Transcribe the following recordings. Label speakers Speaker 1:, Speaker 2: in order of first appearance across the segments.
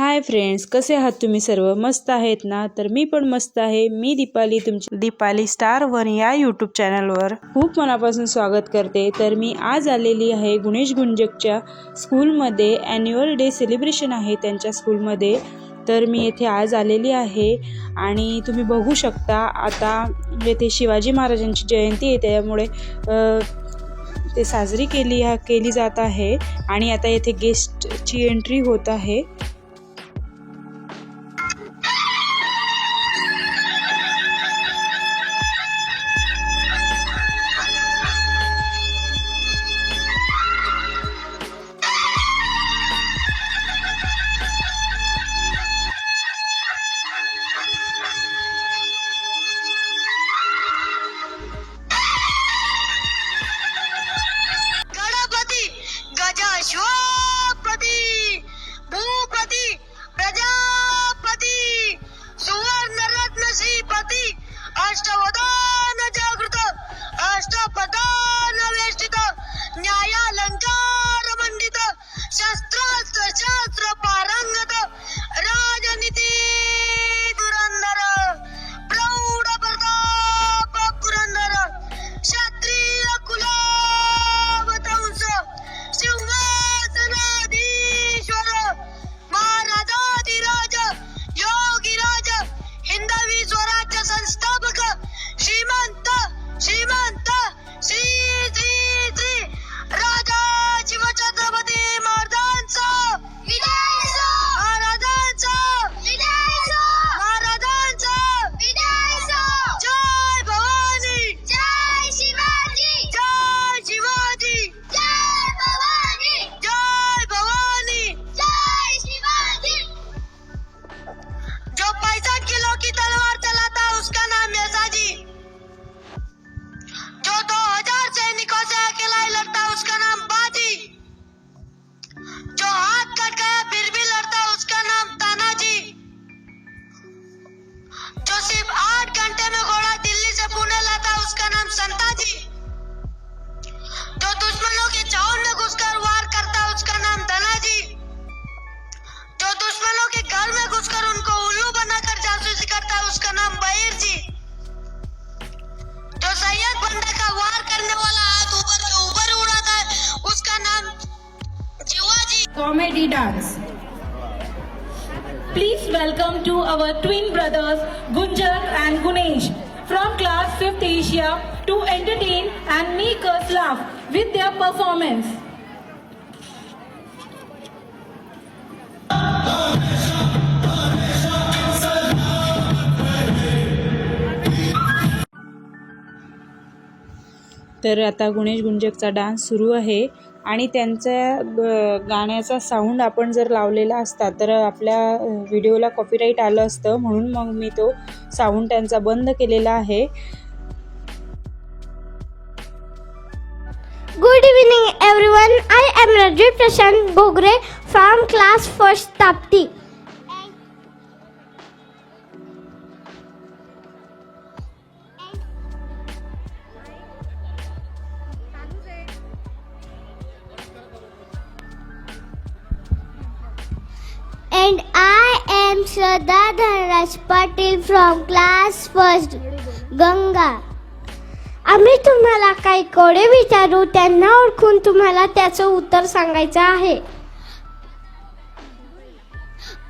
Speaker 1: Hi friends कसे आहात तुम्ही सर्व? मस्त आहेत ना? तर मी पण मस्त आहे. मी दीपाली तुमची दीपाली स्टार वन या यूट्यूब चॅनलवर खूप मनापासून स्वागत करते. तर मी आज आलेली आहे गुणेश गुंजकच्या स्कूलमध्ये ॲन्युअल डे सेलिब्रेशन आहे त्यांच्या स्कूलमध्ये तर मी येथे आज आलेली आहे. आणि तुम्ही बघू शकता आता येथे शिवाजी महाराजांची जयंती आहे. त्यामुळे ते साजरी केली केली जात आहे. आणि आता येथे गेस्टची एंट्री होत आहे.
Speaker 2: उसका नाम जो दुश्मनों की में घुसकर वार करता, उसका नाम जो। दुश्मनों के घर में घुसकर उनको उल्लू बनाकर जासूसी करता, उसका नाम जी। जो सैयद का वार करने वाला हाथ ऊपर के ऊपर उड़ाता है, उसका नाम Jiwaji
Speaker 3: comedy dance. Please welcome to our twin brothers Gunjar and Gunesh. From class 5th Asia to entertain and make us laugh with their performance.
Speaker 1: तर आता गुणेश गुंजकचा डान्स सुरू आहे आणि त्यांच्या ब- गाण्याचा साऊंड आपण जर लावलेला असता तर आपल्या व्हिडिओला कॉपीराईट आलं असतं. म्हणून मग मी तो साऊंड त्यांचा बंद केलेला आहे.
Speaker 4: Good evening everyone I am Rajiv Prashant Bogre from class first Tapti And I am Shraddha Dhanraj Patil from class first Ganga. आम्ही तुम्हाला काही कोडे विचारू त्यांना ओळखून तुम्हाला त्याचं उत्तर सांगायचं आहे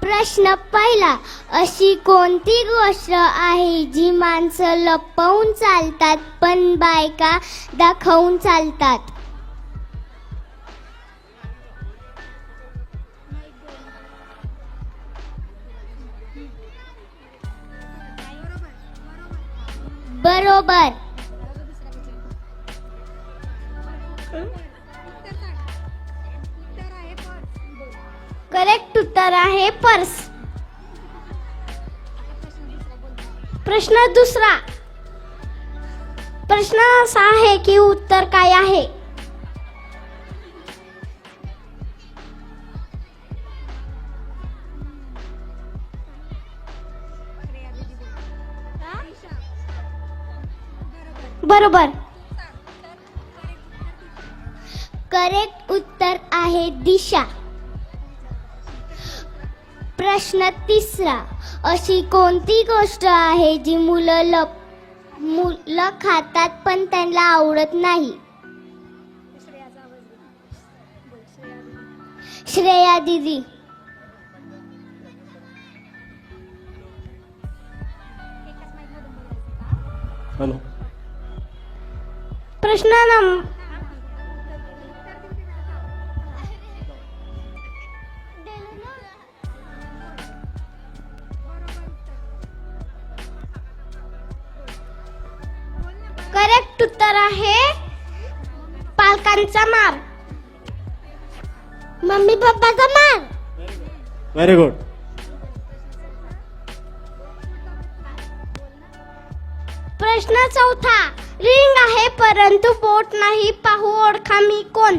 Speaker 4: प्रश्न पहिला अशी कोणती गोष्ट आहे जी माणसं लपवून चालतात पण बायका दाखवून चालतात बरोबर. करेक्ट उत्तर आहे पर्स. प्रश्न दुसरा. प्रश्न असा आहे की उत्तर काय आहे? बरोबर. करेक्ट उत्तर आहे दिशा. प्रश्न तिसरा अशी कोणती गोष्ट आहे जी मुलं लप मुलं खातात पण त्यांना आवडत नाही? श्रेया दिदी.
Speaker 5: हॅलो.
Speaker 4: प्रश्न नंबर करेक्ट उत्तर आहे पालकांचा मार. मम्मी पप्पाचा मार.
Speaker 5: व्हेरी गुड
Speaker 4: प्रश्न चौथा. रिंग आहे, परंतु बोट नाही, पाहू ओळखा मी कोण.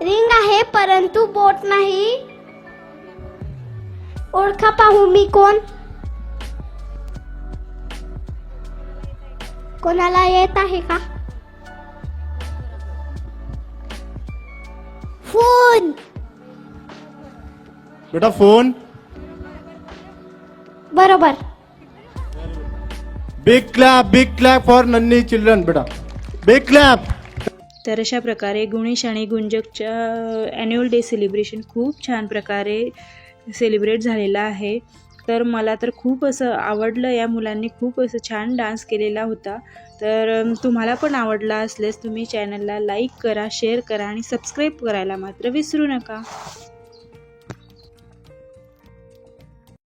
Speaker 4: रिंग आहे, परंतु बोट नाही. ओळखा, पाहू मी कोण. कोणाला येत आहे का? फोन.
Speaker 5: बेटा फोन.
Speaker 4: बरोबर.
Speaker 5: Big clap big clap for नन्नी children बेटा. बिग क्लॅप
Speaker 1: तर अशा प्रकारे गुणेश आणि गुंजकच्या ॲन्युअल डे सेलिब्रेशन खूप छान प्रकारे सेलिब्रेट झालेलं आहे. तर मला तर खूप असं आवडलं या मुलांनी खूप असं छान डान्स केलेला होता. तर तुम्हाला पण आवडला असल्यास तुम्ही चॅनलला लाईक करा शेअर करा आणि सबस्क्राईब करायला मात्र विसरू नका.